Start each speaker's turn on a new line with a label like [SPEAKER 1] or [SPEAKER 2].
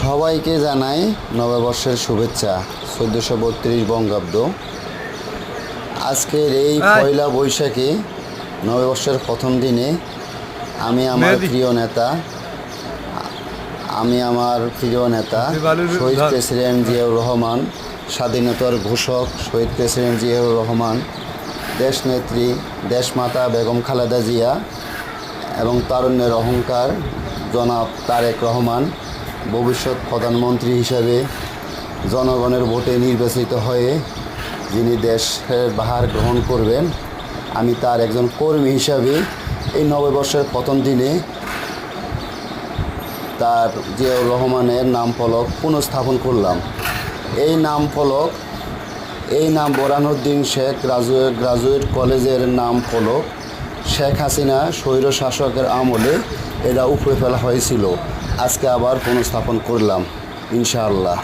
[SPEAKER 1] সবাইকে জানাই নববর্ষের শুভেচ্ছা চোদ্দোশো বত্রিশ বঙ্গাব্দ। আজকের এই পয়লা বৈশাখে নববর্ষের প্রথম দিনে আমি আমার প্রিয় নেতা আমি আমার প্রিয় নেতা শহীদ প্রেসিডেন্ট জিয়াউর রহমান স্বাধীনতার ঘোষক শহীদ প্রেসিডেন্ট জিয়াউর রহমান দেশনেত্রী দেশমাতা বেগম খালেদা জিয়া এবং তারুণ্যের অহংকার জনাব তারেক রহমান ভবিষ্যৎ প্রধানমন্ত্রী হিসাবে জনগণের ভোটে নির্বাচিত হয়ে যিনি দেশের ভার গ্রহণ করবেন, আমি তার একজন কর্মী হিসাবে এই নববর্ষের প্রথম দিনে তার জিয়াউর রহমানের নাম ফলক পুনঃস্থাপন করলাম। এই নাম ফলক, এই নাম বোরানুদ্দিন শেখ গ্রাজুয়েট গ্রাজুয়েট কলেজের নাম ফলক শেখ হাসিনা স্বৈর শাসকের আমলে এরা উপরে ফেলা হয়েছিল। আজকে আবার পুনঃস্থাপন করলাম ইনশাআল্লাহ।